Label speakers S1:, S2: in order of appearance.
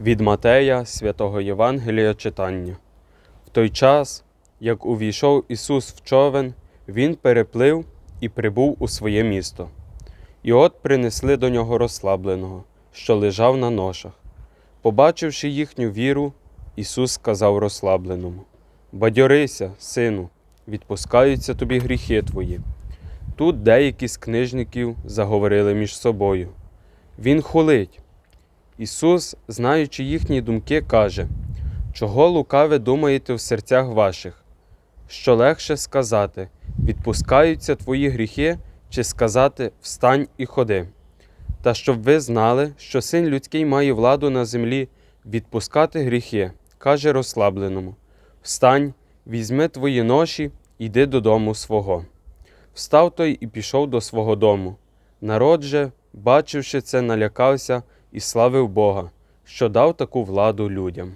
S1: Від Матея святого Євангелія читання. В той час, як увійшов Ісус в човен, Він переплив і прибув у своє місто. І от принесли до нього розслабленого, що лежав на ношах. Побачивши їхню віру, Ісус сказав розслабленому: Бадьорися, сину, відпускаються тобі гріхи твої. Тут деякі з книжників заговорили між собою. Він хулить. Ісус, знаючи їхні думки, каже: Чого лукаве думаєте в серцях ваших? Що легше сказати, відпускаються твої гріхи, чи сказати Встань і ходи. Та щоб ви знали, що син людський має владу на землі відпускати гріхи, каже розслабленому: Встань, візьми твої ноші, йди додому свого. Встав той і пішов до свого дому. Народ же, бачивши це, налякався і славив Бога, що дав таку владу людям.